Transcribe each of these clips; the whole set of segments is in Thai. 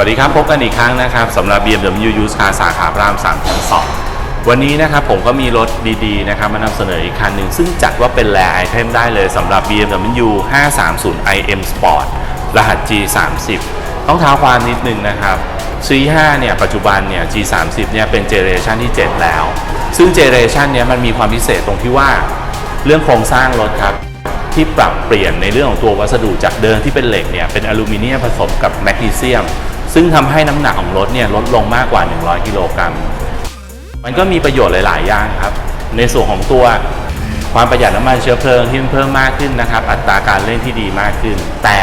วัสดีครับพบกันอีกครั้งนะครับสำหรับ BMW Used Car สาขาพระราม3ชั้น2วันนี้นะครับผมก็มีรถดีๆนะครับมานำเสนออีกคันหนึ่งซึ่งจัดว่าเป็นแรไอเทมได้เลยสำหรับ BMW 530 iM Sport รหัส G30 ต้องท้าความนิดนึงนะครับ C5 เนี่ยปัจจุบันเนี่ย G30 เนี่ยเป็นเจเนเรชันที่ 7 แล้ว ซึ่งเจเนเรชันเนี้ยมันมีความพิเศษตรงที่ว่าเรื่องโครงสร้างรถครับที่ปรับเปลี่ยนในเรื่องของตัววัสดุจากเดิมที่เป็นเหล็กเนี่ยเป็นอลูมิเนียมผสมกับแมกนีเซียม ซึ่งทำให้น้ำหนักของรถเนี่ยลดลงมากกว่า 100 กิโลกรัม มันก็มีประโยชน์หลาย ๆ อย่างครับ ในส่วนของตัวความประหยัดน้ำมันเชื้อเพลิงที่เพิ่มมากขึ้นนะครับ อัตราการเล่นที่ดีมากขึ้น แต่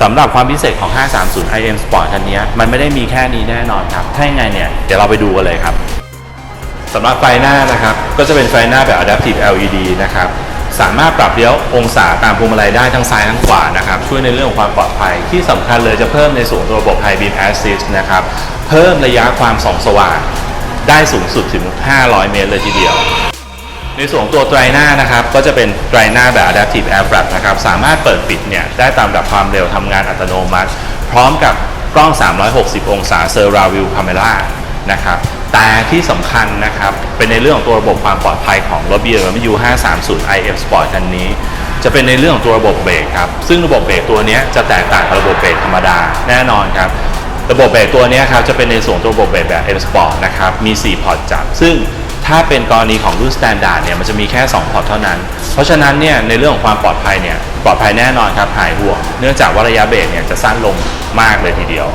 สำหรับความพิเศษของ 530 iM Sport คันนี้มันไม่ได้มีแค่นี้แน่นอนครับ ถ้ายังไงเนี่ย เดี๋ยวเราไปดูกันเลยครับสำหรับไฟหน้านะครับ ก็จะเป็นไฟหน้าแบบ Adaptive LED นะครับ สามารถปรับเลี้ยวองศาตามพวงมาลัยได้ทั้งซ้ายทั้งขวานะครับ ช่วยในเรื่องของความปลอดภัย ที่สำคัญเลยจะเพิ่มในส่วนของระบบ High Beam Assist นะครับ เพิ่มระยะความส่องสว่างได้สูงสุดถึง 500 เมตรเลยทีเดียวในส่วนของตัวไตรหน้านะครับ ก็จะเป็นไตรหน้าแบบ Adaptive Air Flap นะครับ สามารถเปิดปิดเนี่ย ได้ตามระดับความเร็วทำงานอัตโนมัติ พร้อมกับกล้อง 360 องศา Surround View Camera นะครับแต่ที่สำคัญนะครับ เป็นในเรื่องของตัวระบบความปลอดภัยของรถ BMW 530 iM Sport คันนี้ จะเป็นในเรื่องของตัวระบบเบรกครับ ซึ่งระบบเบรกตัวนี้จะแตกต่างกับระบบเบรกธรรมดาแน่นอนครับ ระบบเบรกตัวนี้ครับจะเป็นในส่วนตัวระบบเบรกแบบ M Sport นะครับ มี 4 พอร์ตจับ ซึ่งถ้าเป็นกรณีของรุ่น Standard เนี่ยมันจะมีแค่ 2 พอร์ตเท่านั้น เพราะฉะนั้นเนี่ยในเรื่องของความปลอดภัยเนี่ยปลอดภัยแน่นอนครับหายห่วง เนื่องจากว่าระยะเบรกเนี่ยจะสั้นลงมากเลยทีเดียว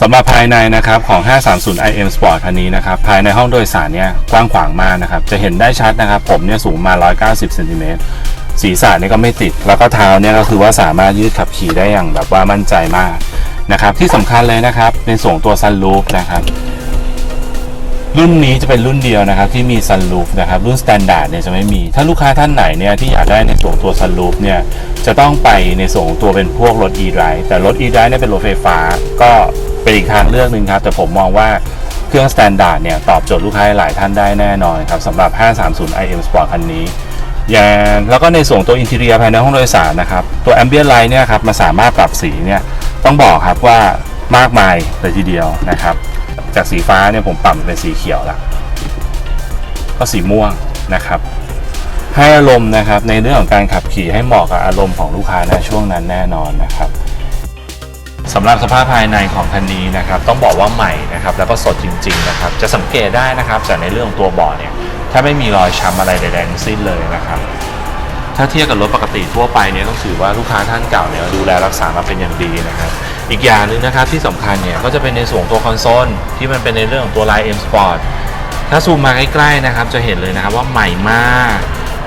สำหรับภายในนะครับของ 530 iM Sport คันนี้นะครับภายในห้องโดยสารเนี่ยกว้างขวางมากนะครับจะเห็นได้ชัดนะครับ ผมเนี่ยสูงมา 190เซนติเมตรศีรษะเนี่ยก็ไม่ติด แล้วก็เท้าเนี่ยก็คือว่าสามารถยืดขับขี่ได้อย่างแบบว่ามั่นใจมากนะครับที่สำคัญเลยนะครับในส่วนของตัวซันรูฟนะครับรุ่นนี้จะเป็นรุ่นเดียวนะครับที่มีซันรูฟนะครับรุ่นสแตนดาร์ดเนี่ยจะไม่มี ถ้าลูกค้าท่านไหนเนี่ยที่อยากได้ในส่วนของตัวซันรูฟเนี่ยจะต้องไปในส่วนของตัวเป็นพวกรถ e-drive แต่รถ e-drive เนี่ยเป็นรถไฟฟ้าก็ เป็นอีกทางเลือกหนึ่งครับ แต่ผมมองว่าเครื่องสแตนดาร์ดเนี่ยตอบโจทย์ลูกค้าหลายท่านได้แน่นอนครับสำหรับ 530 iM Sport คันนี้อย่างแล้วก็ในส่วนตัวอินเท i รียภายในห้องโดยสารนะครับ ตัว Ambient Light เนี่ยครับมันสามารถปรับสีเนี่ยต้องบอกครับว่ามากมายเลยทีเดียวนะครับ จากสีฟ้าเนี่ยผมปรับเป็นสีเขียวละก็สีม่วงนะครับ ให้อารมณ์นะครับในเรื่องของการขับขี่ให้เหมาะกับอารมณ์ของลูกค้าในช่วงนั้นแน่นอนนะครับ สำหรับสภาพภายในของคันนี้นะครับต้องบอกว่าใหม่นะครับแล้วก็สดจริงๆนะครับจะสังเกตได้นะครับจากในเรื่องของตัวเบาะเนี่ยถ้าไม่มีรอยช้ำอะไรใดๆทั้งสิ้นเลยนะครับถ้าเทียบกับรถปกติทั่วไปเนี่ยต้องถือว่าลูกค้าท่านเก่าเนี่ยดูแลรักษามาเป็นอย่างดีนะครับอีกอย่างหนึ่งนะครับที่สำคัญเนี่ยก็จะเป็นในส่วนของตัวคอนโซลที่มันเป็นในเรื่องของตัว Line M Sport ถ้าซูมมาใกล้ๆนะครับจะเห็นเลยนะครับว่าใหม่มาก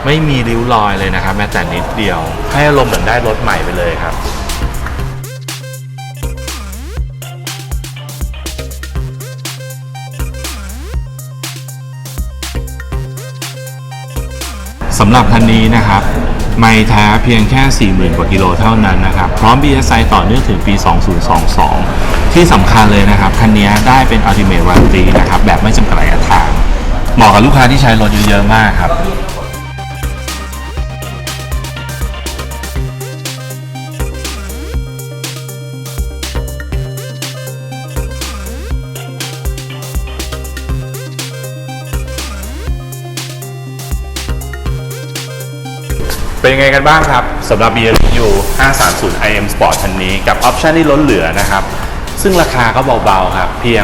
ไม่มีริ้วรอยเลยนะครับแม้แต่นิดเดียว ให้อารมณ์เหมือนได้รถใหม่ไปเลยครับ สำหรับคันนี้นะครับ ไม่แท้เพียงแค่ 40,000 กว่ากิโลเท่านั้นนะครับ พร้อม BSI ต่อเนื่องถึงปี 2022 ที่สำคัญเลยนะครับ คันนี้ได้เป็น Ultimate Warranty นะครับ แบบไม่จำกัดระยะทาง เหมาะกับลูกค้าที่ใช้รถเยอะๆมากครับ เป็นยังไงกันบ้างครับสำหรับ BMW 530 iM Sport คันนี้กับออปชันที่ล้นเหลือนะครับ ซึ่งราคาก็เบาๆครับ เพียง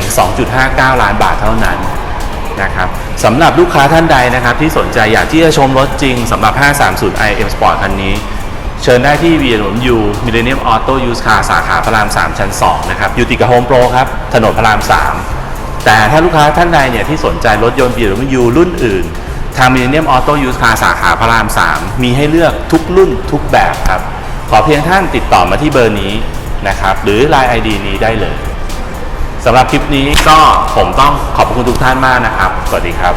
2.59 ล้านบาทเท่านั้นนะครับสำหรับลูกค้าท่านใดนะครับที่สนใจอยากที่จะชมรถจริงสำหรับ 530 iM Sport คันนี้ เชิญได้ที่ BMW Millennium Auto Used Car สาขาพระราม 3 ชั้น 2 นะครับอยู่ติดกับ Home Pro ครับ ถนนพระราม 3 แต่ถ้าลูกค้าท่านใดเนี่ยที่สนใจรถยนต์ BMW รุ่นอื่น ทางมิเลเนียมออโต้ยูสคาสาขาพระราม 3 มีให้เลือกทุกรุ่นทุกแบบครับ ขอเพียงท่านติดต่อมาที่เบอร์นี้นะครับ หรือ Line ID นี้ได้เลยสำหรับคลิปนี้ก็ผมต้องขอบคุณทุกท่านมากนะครับ สวัสดีครับ